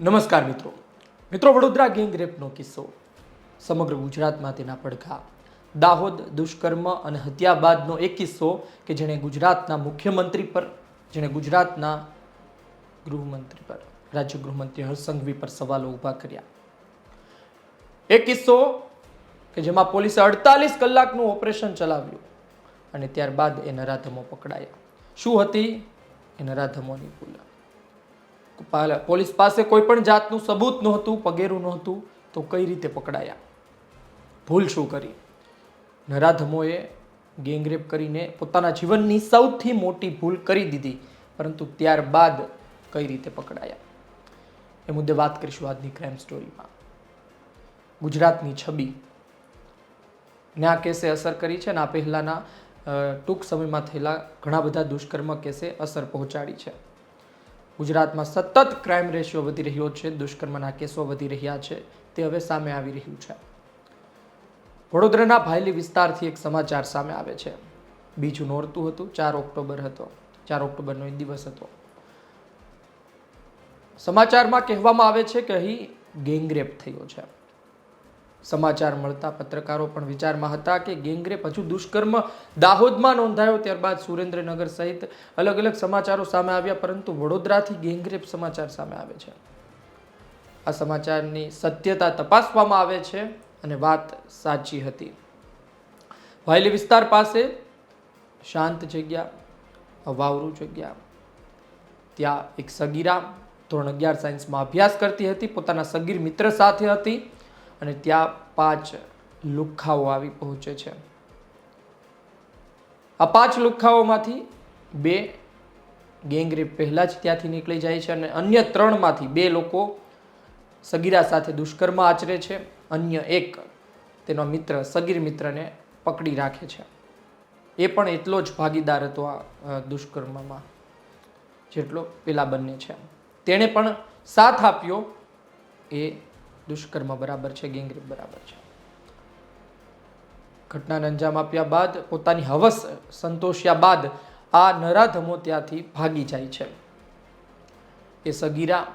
નમસ્કાર મિત્રો. મિત્રો, વડોદરા ગેંગ રેપનો કિસ્સો. સમગ્ર ગુજરાતમાં તેના પડઘા. દાહોદ દુષ્કર્મ અને હત્યા બાદનો એક કિસ્સો કે જેણે ગુજરાતના મુખ્યમંત્રી પર, જેણે ગુજરાતના ગૃહમંત્રી પર, રાજ્ય ગૃહમંત્રી હરસંઘવી પર સવાલો ઊભા કર્યા. એક કિસ્સો કે જેમાં પોલીસે અડતાલીસ કલાકનું ઓપરેશન ચલાવ્યું અને ત્યારબાદ એ નરાધમો પકડાયા. શું હતી? એ નરાધમોની ભૂલ. પોલીસ પાસે કોઈ પણ જાતનું સબૂત નહોતું, પગેરું નહોતું, તો કઈ રીતે પકડાયા? ભૂલ શું કરી? નરાધમોએ ગેંગરેપ કરીને પોતાના જીવનની સૌથી મોટી ભૂલ કરી દીધી, પરંતુ ત્યારબાદ કઈ રીતે પકડાયા? એ મુદ્દે વાત કરીશું આજની ક્રાઇમ સ્ટોરીમાં ગુજરાતની છબી. ને આ કેસે અસર કરી છે, ને આ પહેલાંના ટૂંક સમયમાં થયેલા ઘણા બધા દુષ્કર્મ કેસે અસર પહોંચાડી છે. ગુજરાતમાં સતત ક્રાઇમ રેશિયો વધી રહ્યો છે, દુષ્કર્મના કેસો વધી રહ્યા છે, તે હવે સામે આવી રહ્યું છે. વડોદરાના ભાયલી વિસ્તારથી એક સમાચાર સામે આવે છે. બીજું નોરતું હતું, ચાર ઓક્ટોબર હતો. ચાર ઓક્ટોબરનો એક દિવસ હતો. સમાચારમાં કહેવામાં આવે છે કે અહીં ગેંગરેપ થયો છે. સમાચાર મળતા પત્રકારો પણ વિચારમાં હતા કે ગેંગરેપ હજુ દુષ્કર્મ દાહોદમાં નોંધાયો ત્યારબાદ સુરેન્દ્રનગર સહિત અલગ અલગ સમાચારો સામે આવ્યા, પરંતુ વડોદરાથી ગેંગરેપ સમાચાર સામે આવે છે. આ સમાચારની સત્યતા તપાસવામાં આવે છે અને વાત સાચી હતી. વાયલી વિસ્તાર પાસે શાંત જગ્યા વાવરું જગ્યા. ત્યાં એક સગીરા ધોરણ અગિયાર સાયન્સમાં અભ્યાસ કરતી હતી, પોતાના સગીર મિત્ર સાથે હતી. અને ત્યાં પાંચ લુખ્ખાઓ આવી પહોંચે છે. આ પાંચ લુખ્ખાઓમાંથી બે ગેંગરેપ પહેલાં જ ત્યાંથી નીકળી જાય છે અને અન્ય ત્રણમાંથી બે લોકો સગીરા સાથે દુષ્કર્મ આચરે છે. અન્ય એક તેનો મિત્ર, સગીર મિત્રને પકડી રાખે છે. એ પણ એટલો જ ભાગીદાર હતો આ દુષ્કર્મમાં, જેટલો પેલા બંને છે. તેણે પણ સાથ આપ્યો એ દુષ્કર્મ બરાબર છે, ગેંગરેપ બરાબર છે. ઘટનાને અંજામ આપ્યા બાદ પોતાની હવસ સંતોષ્યા બાદ આ નરાધમો ત્યાંથી ભાગી જાય છે. એ સગીરા,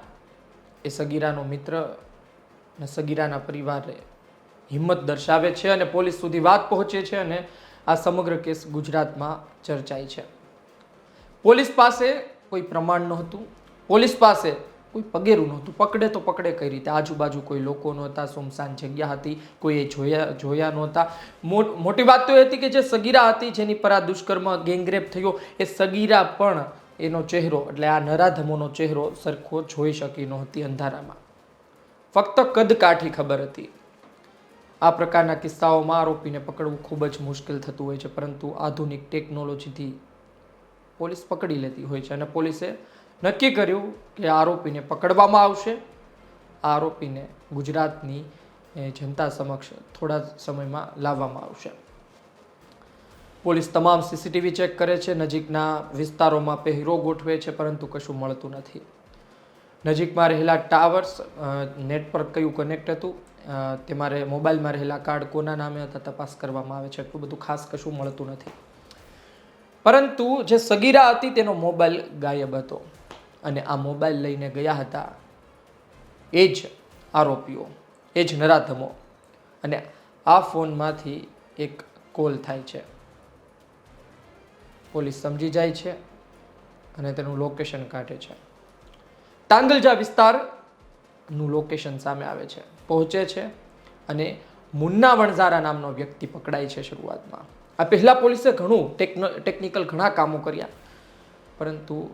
એ સગીરાનો મિત્ર અને સગીરાના પરિવારે હિંમત દર્શાવે છે અને પોલીસ સુધી વાત પહોંચે છે અને આ સમગ્ર કેસ ગુજરાતમાં ચર્ચાય છે. પોલીસ પાસે કોઈ પ્રમાણ નહોતું. પોલીસ પાસે કોઈ પગેરું નહોતું. પકડે તો પકડે કઈ રીતે. આજુબાજુ કોઈ લોકો નહોતા, સુમસાન જગ્યા હતી, કોઈએ જોયા જોયા નહોતા. મોટી વાત તો એ હતી કે જે સગીરા હતી, જેની પર આ દુષ્કર્મ ગેંગરેપ થયો, એ સગીરા પણ એનો ચહેરો, એટલે આ નરાધમોનો ચહેરો સરખો જોઈ શકી નહોતી અંધારામાં. ફક્ત કદ કાઠી ખબર હતી. આ પ્રકારના કિસ્સાઓમાં આરોપીને પકડવું ખૂબ જ મુશ્કેલ થતું હોય છે, પરંતુ આધુનિક ટેકનોલોજીથી પોલીસ પકડી લેતી હોય છે અને પોલીસે નક્કી કર્યું કે આરોપીને પકડવામાં આવશે. આરોપીને ગુજરાતની જનતા સમક્ષ થોડા સમયમાં લાવવામાં આવશે. પોલીસ તમામ સીસીટીવી ચેક કરે છે. નજીકના વિસ્તારોમાં પહેરો ગોઠવે છે, પરંતુ કશું મળતું નથી. નજીકમાં રહેલા ટાવર્સ નેટ પર કયું કનેક્ટ હતું? તે તેમાં મોબાઈલમાં રહેલા કાર્ડ કોના નામે હતા તપાસ કરવામાં આવે છે? એટલું બધું ખાસ કશું મળતું નથી. પરંતુ જે સગીરા હતી તેનો મોબાઈલ ગાયબ હતો. અને આ મોબાઈલ લઈને ગયા હતા. એ જ આરોપીઓ, એ જ નરાધમો. અને આ ફોનમાંથી એક કોલ થાય છે. પોલીસ સમજી જાય છે અને તેનું લોકેશન કાઢે છે. તાંગલજા વિસ્તારનું લોકેશન સામે આવે છે. પહોંચે છે અને મુન્ના વણઝારા નામનો વ્યક્તિ પકડાય છે શરૂઆતમાં. આ પહેલાં પોલીસે ઘણું ટેકનો, ટેકનિકલ ઘણા કામો કર્યા. પરંતુ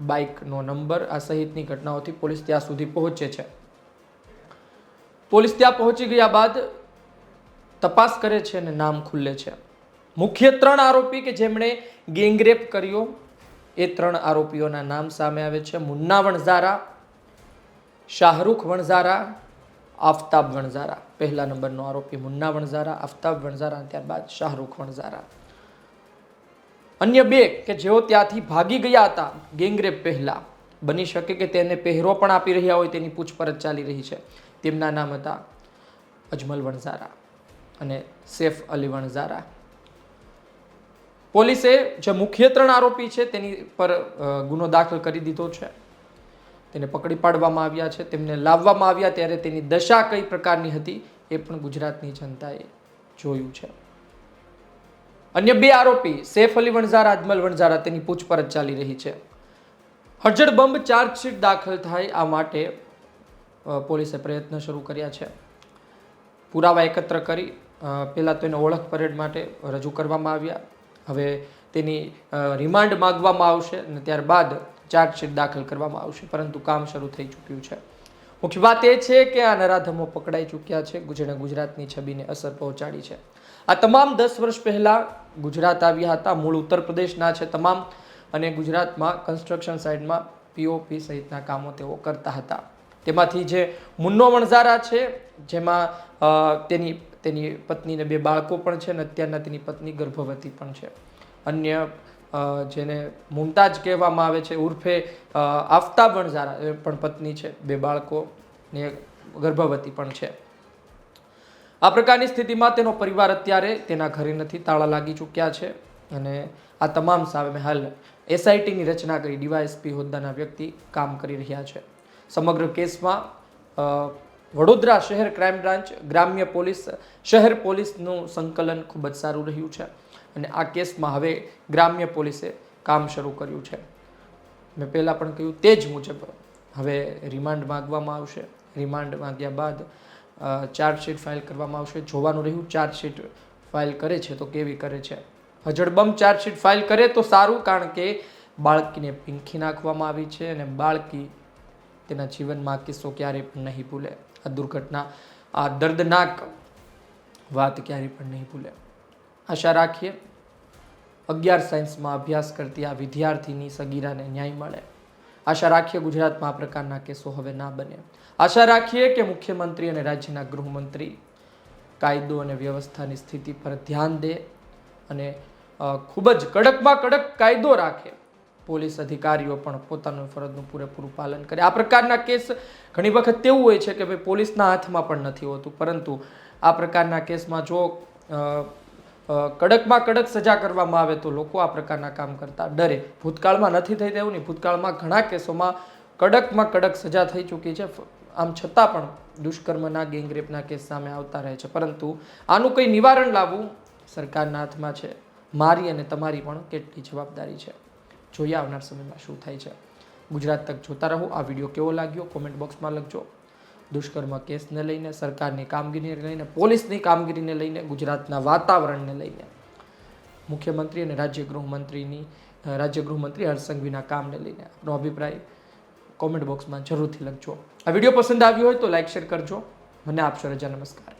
બાઇકનો નંબર, આ સહિતની ઘટનાઓથી પોલીસ ત્યાં સુધી પહોંચે છે. પોલીસ ત્યાં પહોંચી ગયા બાદ તપાસ કરે છે અને નામ ખુલ્લે છે. મુખ્ય ત્રણ આરોપી કે જેમણે ગેંગરેપ કર્યો, એ ત્રણ આરોપીઓના નામ સામે આવે છે. મુન્ના વણઝારા, શાહરૂખ વણઝારા, આફતાબ વણઝારા. પહેલા નંબરનો આરોપી મુન્ના વણઝારા, આફતાબ વણઝારા ત્યારબાદ શાહરૂખ વણઝારા. અન્ય બે કે જેઓ ત્યાંથી ભાગી ગયા હતા, ગેંગરેપ પહેલાં. બની શકે કે તેને પહેરો પણ આપી રહ્યા હોય તેની પૂછપરછ ચાલી રહી છે. તેમના નામ હતા અજમલ વણઝારા અને સેફ અલી વણઝારા. પોલીસે જે મુખ્ય ત્રણ આરોપી છે તેની પર ગુનો દાખલ કરી દીધો છે. તેને પકડી પાડવામાં આવ્યા છે. તેમને લાવવામાં આવ્યા ત્યારે તેની દશા કઈ પ્રકારની હતી એ પણ ગુજરાતની જનતાએ જોયું છે. અન્ય બે આરોપી, સૈફ અલી વણઝારા અજમલ વણઝારા તેની પૂછપરછ ચાલી રહી છે. હજડ બંબ ચાર્જશીટ દાખલ થાય આ માટે પોલીસે પ્રયત્ન શરૂ કર્યા છે. પુરાવા એકત્ર કરી પહેલાં તો એને ઓળખ પરેડ માટે રજૂ કરવામાં આવ્યા. હવે તેની રિમાન્ડ માગવામાં આવશે અને ત્યારબાદ ચાર્જશીટ દાખલ કરવામાં આવશે, પરંતુ કામ શરૂ થઈ ચૂક્યું છે. મુખ્ય વાત એ છે કે આ નરાધમો પકડાઈ ચૂક્યા છે, જેણે ગુજરાતની છબીને અસર પહોંચાડી છે. આ તમામ દસ વર્ષ પહેલાં ગુજરાત આવ્યા હતા. મૂળ ઉત્તર પ્રદેશના છે તમામ અને ગુજરાતમાં કન્સ્ટ્રક્શન સાઇડમાં પીઓપી સહિતના કામો તેઓ કરતા હતા. તેમાંથી જે મુન્નો વણઝારા છે, જેમાં તેની તેની પત્નીને બે બાળકો પણ છે અને અત્યારના તેની પત્ની ગર્ભવતી પણ છે. અન્ય જેને મુમતાજ કહેવામાં આવે છે, ઉર્ફે આફતાબ વણઝારા, એ પણ પત્ની છે, બે બાળકો ને ગર્ભવતી પણ છે. આ પ્રકારની સ્થિતિમાં તેનો પરિવાર અત્યારે તેના ઘરે નથી, તાળા લાગી ચૂક્યા છે અને આ તમામ સામે હાલ એસઆઈટીની રચના કરી ડીવાયએસપી હોદ્દાના વ્યક્તિ કામ કરી રહ્યા છે. સમગ્ર કેસમાં વડોદરા શહેર ક્રાઇમ બ્રાન્ચ, ગ્રામ્ય પોલીસ, શહેર પોલીસનું સંકલન ખૂબ જ સારું રહ્યું છે અને આ કેસમાં હવે ગ્રામ્ય પોલીસે કામ શરૂ કર્યું છે. મેં પહેલાં પણ કહ્યું તે જ મુજબ હવે રિમાન્ડ માંગવામાં આવશે. રિમાન્ડ માંગ્યા બાદ ચાર્જશીટ ફાઇલ કરવામાં આવશે. જોવાનું રહ્યું ચાર્જશીટ ફાઇલ કરે છે તો કેવી કરે છે? હજડબમ ચાર્જશીટ ફાઇલ કરે તો સારું, કારણ કે બાળકીને પીંખી નાખવામાં આવી છે અને બાળકી તેના જીવનમાં કિસ્સો ક્યારેય પણ નહીં ભૂલે. આ દુર્ઘટના, આ દર્દનાક વાત ક્યારેય પણ નહીં ભૂલે. આશા રાખીએ, અગિયાર સાયન્સમાં અભ્યાસ કરતી આ વિદ્યાર્થીની સગીરાને ન્યાય મળે. આશા રાખીએ ગુજરાતમાં આ પ્રકારના કેસો હવે ના બને આશા રાખીએ કે મુખ્યમંત્રી અને રાજ્યના ગૃહમંત્રી કાયદો અને વ્યવસ્થાની સ્થિતિ પર ધ્યાન દે અને ખૂબ જ કડકમાં કડક કાયદો રાખે. પોલીસ અધિકારીઓ પણ પોતાનું ફરજનું પૂરેપૂરું પાલન કરે. આ પ્રકારના કેસ ઘણી વખત તેવું હોય છે કે ભાઈ પોલીસના હાથમાં પણ નથી હોતું. પરંતુ આ પ્રકારના કેસમાં જો કડકમાં કડક સજા કરવામાં આવે તો લોકો આ પ્રકારના કામ કરતા ડરે. ભૂતકાળમાં નથી થઈ તેવું નહીં ભૂતકાળમાં ઘણા કેસોમાં કડકમાં કડક સજા થઈ ચૂકી છે. આમ છતાં પણ દુષ્કર્મના, ગેંગરેપના કેસ સામે આવતા રહે છે. પરંતુ આનું કંઈ નિવારણ લાવવું સરકારના હાથમાં છે. મારી અને તમારી પણ કેટલી જવાબદારી છે. જોઈએ આવનાર સમયમાં શું થાય છે. ગુજરાત તક જોતા રહો. આ વીડિયો કેવો લાગ્યો? કોમેન્ટ બોક્સમાં લખજો. દુષ્કર્મ કેસને લઈને, સરકારની કામગીરીને લઈને, પોલીસની કામગીરીને લઈને, ગુજરાતના વાતાવરણને લઈને. મુખ્યમંત્રી અને રાજ્ય ગૃહમંત્રીની રાજ્ય ગૃહમંત્રી હર્ષસંઘવીના કામને લઈને આપણો અભિપ્રાય કોમેન્ટ બોક્સમાં જરૂરથી લખજો. આ વીડિયો પસંદ આવ્યો હોય તો લાઈક, શેર કરજો. મને આપશો રજા. નમસ્કાર.